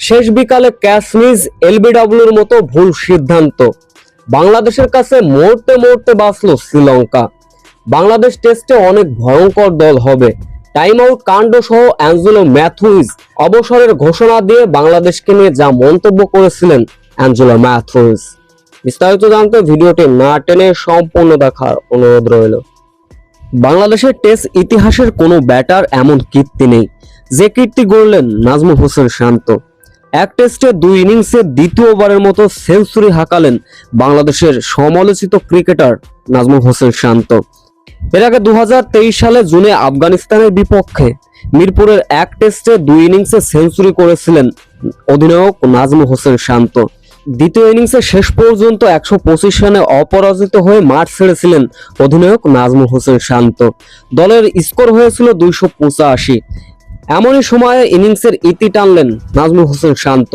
শেষ বিকালে catch miss এলবিডব্লিউর মতো ভুল সিদ্ধান্ত। বাংলাদেশের কাছে মুহূর্তে মুহূর্তে বাঁচল শ্রীলঙ্কা। বাংলাদেশ টেস্টে অনেক ভয়ঙ্কর দল হবে। টাইম আউট কাণ্ড সহ অ্যাঞ্জেলো ম্যাথুইজ অবসরের ঘোষণা দিয়ে বাংলাদেশকে নিয়ে যা মন্তব্য করেছিলেন অ্যাঞ্জেলো ম্যাথুইজ। বিস্তারিত জানতে ভিডিওটি না টেনে সম্পূর্ণ দেখার অনুরোধ রইল। বাংলাদেশের টেস্ট ইতিহাসের কোনো ব্যাটার এমন কীর্তি নেই। যে কীর্তি গড়লেন নাজমুল হোসেন শান্ত। এক টেস্টে দুই ইনিংসে দ্বিতীয়বারের মতো সেঞ্চুরি হাঁকালেন বাংলাদেশের সমালোচিত ক্রিকেটার নাজমুল হোসেন শান্ত। এর আগে দু হাজার তেইশ সালে জুনে আফগানিস্তানের বিপক্ষে মিরপুরের এক টেস্টে দুই ইনিংসে সেঞ্চুরি করেছিলেন অধিনায়ক নাজমুল হোসেন শান্ত। দ্বিতীয় ইনিংসে শেষ পর্যন্ত একশো পঁচিশ রানে অপরাজিত হয়ে মাঠ ছেড়েছিলেন অধিনায়ক নাজমুল হোসেন শান্ত। দলের স্কোর হয়েছিল দুইশো পঁচাশি। এমনই সময়ে ইনিংসের ইতি টানলেন নাজমুল হোসেন শান্ত।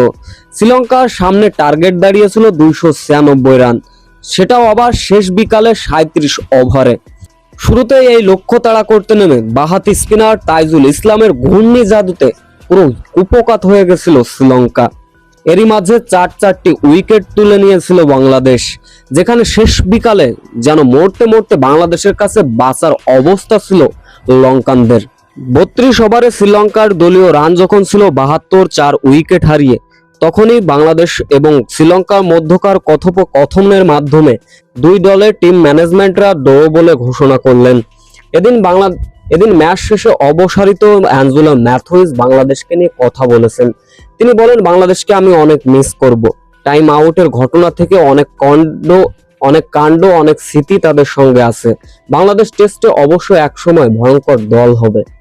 শ্রীলঙ্কার সামনে টার্গেট দাঁড়িয়েছিল দুইশো ছিয়ানব্বই রান। সেটাও আবার শেষ বিকালে সাঁত্রিশ ওভারে। শুরুতে এই লক্ষ্য তাড়া করতে নেমে বাহাতি স্পিনার তাইজুল ইসলামের ঘূর্ণি জাদুতে পুরো উপকাত হয়ে গেছিল শ্রীলঙ্কা। এরই মাঝে চার চারটি উইকেট তুলে নিয়েছিল বাংলাদেশ, যেখানে শেষ বিকালে যেন মরতে মরতে বাংলাদেশের কাছে বাঁচার অবস্থা ছিল লঙ্কানদের। বত্রিশ ওভারে শ্রীলঙ্কার দলীয় রান যখন ছিল বাহাত্তর চার উইকেট হারিয়ে, তখনই বাংলাদেশ এবং শ্রীলঙ্কার মধ্যকার কথোপকথনের মাধ্যমে দুই দলের টিম ম্যানেজমেন্টরা ডো বলে ঘোষণা করলেন। এদিন বাংলা এদিন ম্যাচ শেষে অবসারিত অ্যাঞ্জেলো ম্যাথুইজ বাংলাদেশকে নিয়ে কথা বলেছেন। তিনি বলেন, বাংলাদেশকে আমি অনেক মিস করব। টাইম আউটের ঘটনা থেকে অনেক কাণ্ড অনেক কাণ্ড, অনেক স্মৃতি তাদের সঙ্গে আছে। বাংলাদেশ টেস্টে অবশ্য একসময় ভয়ঙ্কর দল হবে।